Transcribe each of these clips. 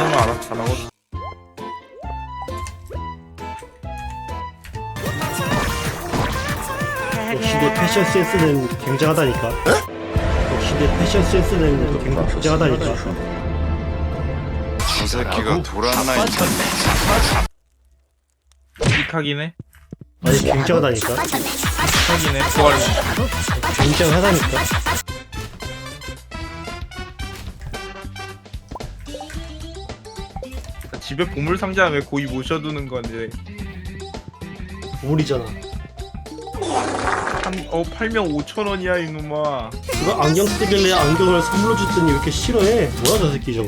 하나는 알아서 잘하거든. 역시 내 패션 센스는 굉장하다니까. 역시 내 패션 센스는 굉- 굉장하다니까. 저 새끼가 돌았나 이 픽하긴 해. 아니 굉장하다니까. 픽하긴 해. 부활. 굉장하다니까. 집에 보물 상자 왜 고이 모셔두는 건데. 우물이잖아. 한, 어, 팔면 5천 원이야, 이놈아. 누가 안경 쓰길래 안경을 선물로 줬더니 왜 이렇게 싫어해? 뭐야 저 새끼 저거.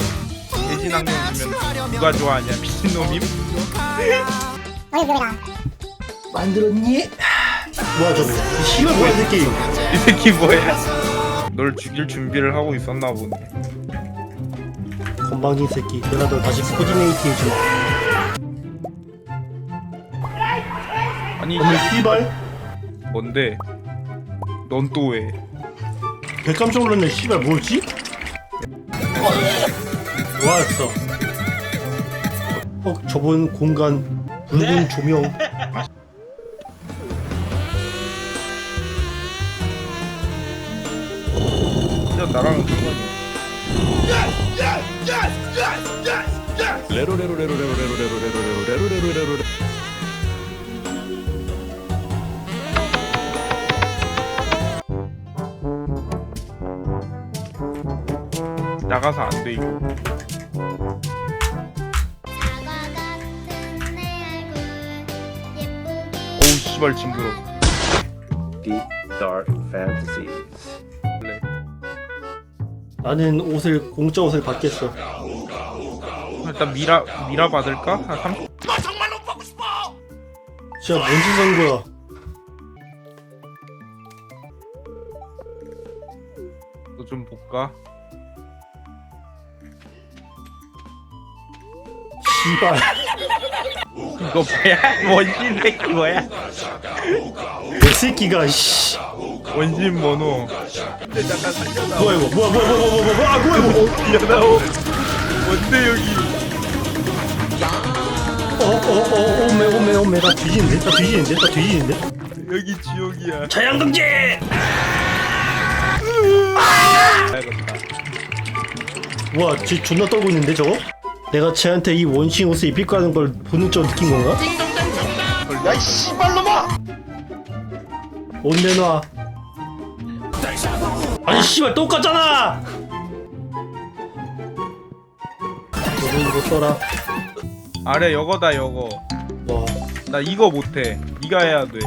대신 안경 주면 누가 좋아하냐, 미친놈임? 만들었니? 뭐야 저거? 이 씨발 뭐야 이 새끼? 이 새끼 뭐야? 널 죽일 준비를 하고 있었나 보네. 건방진 새끼. 내가 너 다시 코디네이트 해주마. 아니, 오늘 씨발 뭔데? 넌 또 왜? 개 깜짝 놀랐네. 씨발 뭐지? 와했어. 어 저번 공간 붉은 조명. 진짜 나랑 상관이 나가서 안돼 이거. 어우 씨발 징그러. Deep Dark Fantasies. 나는 옷을 공짜 옷을 받겠어. 일단 미라 미라 받을까? 한 30. 진짜 뭔짓 한 거야? 너좀 볼까? 씨발. 이거 뭐야? 원신 새끼 뭐야? 내 새끼가 씨. 원신 번호. 뭐야 이거? 뭐야 뭐야 뭐야 뭐야 뭐야 뭐야 아, 뭐야 이거? 야나오. 뭔데 여기? 어어어어 오메 오메 오메 나 뒤지는데? 나 뒤지는데? 나 뒤지는데? 여기 지옥이야. 알겠다. 와, 쟤 존나 떨고 있는데 저거? 내가 쟤한테 이 원신 옷을 입힐 거라는 걸 본능적으로 느낀 건가? 야이 씨발놈아 옷 내놔. 씨발 똑같잖아! 너는 이거 써라. 아래 여거다 여거. 와, 나 이거 못해. 네가 해야 돼.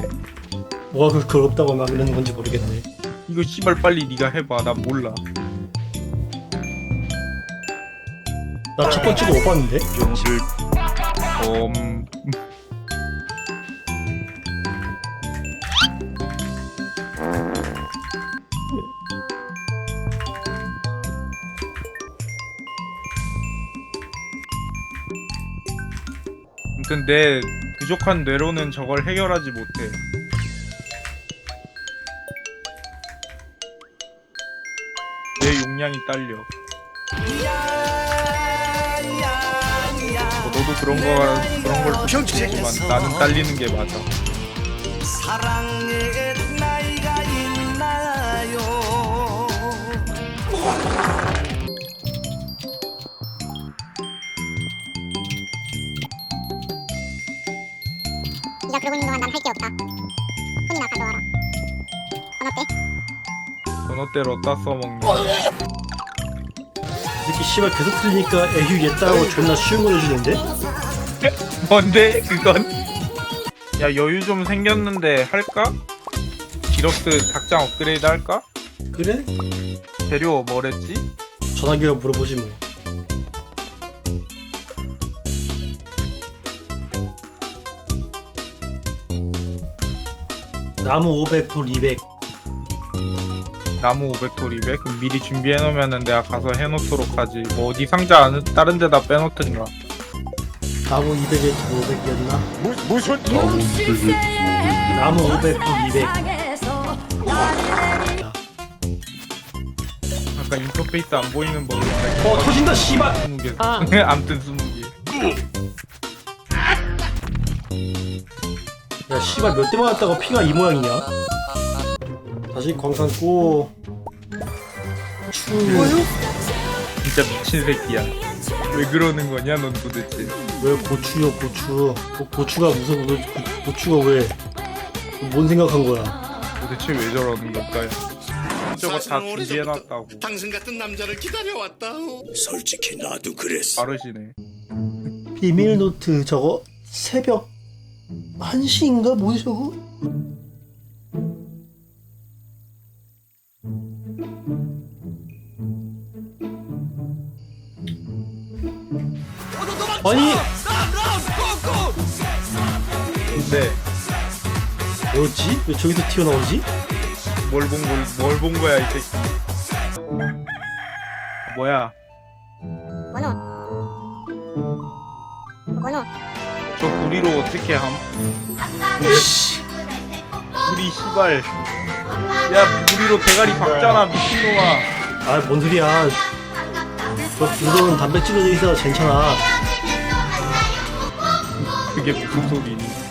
뭐가 그렇게 어렵다고 막 이러는 건지 모르겠네. 이거 씨발 빨리 네가 해봐. 나 몰라. 나 첫 번째도 못 봤는데? 음. 아무튼 내 부족한 뇌로는 저걸 해결하지 못해. 내 용량이 딸려. 어, 너도 그런 거 그런 걸 좋지만 나는 딸리는 게 맞아. 사랑의 네가 그러고 있는 동안 난 할 게 없다 손이나 가져와라 안 어때? 전어대로 따 써먹는. 이 새끼 씨발 계속 틀리니까 에휴 얘따라고 존나 쉬운 거 내주는데? 뭔데 그건? 야 여유 좀 생겼는데 할까? 기럭스 닭장 업그레이드 할까? 그래? 재료 뭐랬지? 전화기가 물어보지 뭐. 나무 500, 돌 200. 나무 500돌 200? 그럼 미리 준비해 놓으면은 내가 가서 해놓도록 하지. 뭐 어디 상자 안, 다른 데다 빼놓든가. 나무 200에 돌 500이었나? 무, 무슨 나무 500, 돌 200. 잠깐 인터페이스 안 보이는 버그 어 터진다 씨발 20개 아. 암튼 20개 씨발 몇 대 맞았다가 피가 이 모양이냐? 다시 광산 꼬 추. 진짜 미친 새끼야. 왜 그러는 거냐 넌 도대체. 왜 고추요 고추? 고, 고추가 무슨 고, 고, 고추가 왜? 뭔 생각한 거야? 도대체 왜 저러는 걸까요? 저거 다 준비해놨다고. 당신 같은 남자를 기다려왔다. 솔직히 나도 그랬어. 빠르시네. 비밀 노트 저거 새벽 1시인가? 뭐지 저거 아니. 근데 뭐지? 왜 저기서 튀어나오지? 뭘본걸뭘본 거야 이 새끼. 뭐야? 원호 저 구리로 어떻게 함? 구리 씨발. 야 구리로 대가리 박잖아 미친놈아. 아뭔 소리야. 저 불로는 담배 찌러져 있어 괜찮아. 그게 무슨 소리니